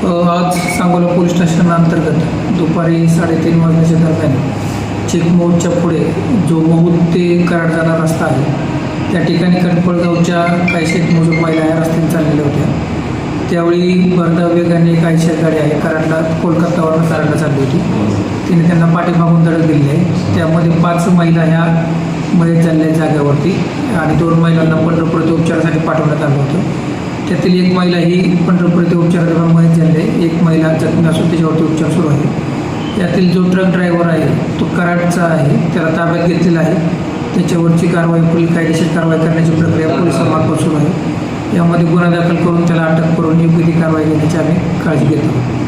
आज सांगोला पोलीस स्टेशनाअंतर्गत दुपारी साडेतीन वाजण्याच्या दरम्यान चेकमोडच्या पुढे जो महूद ते कराड जाणारा रस्ता आहे त्या ठिकाणी कणपळगावच्या काही शेतमजूर महिला या रस्त्याने चाललेल्या होत्या. त्यावेळी भरधाव वेगाने काही शेतगाडी आहे कराडला कोलकातावरून कराडला चालली होती. तिने त्यांना पाठीमागून धडक दिली आहे. त्यामध्ये पाच महिला ह्या मध्ये चालल्या जागेवरती आणि दोन महिलांना पंढरपूर उपचारासाठी पाठवण्यात आलं होतं. त्यातील एक महिला ही पंढरपूर येथे उपचार दरम्यान माहीत झाली आहे. एक महिला जखमी असून त्याच्यावरती उपचार सुरू आहे. त्यातील जो ट्रक ड्रायव्हर आहे तो कराडचा आहे. त्याला ताब्यात घेतलेला आहे. त्याच्यावरची कारवाई पुढील कायदेशीर कारवाई करण्याची प्रक्रिया पोलिसांमार्फत सुरू आहे. यामध्ये गुन्हा दाखल करून त्याला अटक करून योग्य ती कारवाई घेण्याची आम्ही काळजी घेतो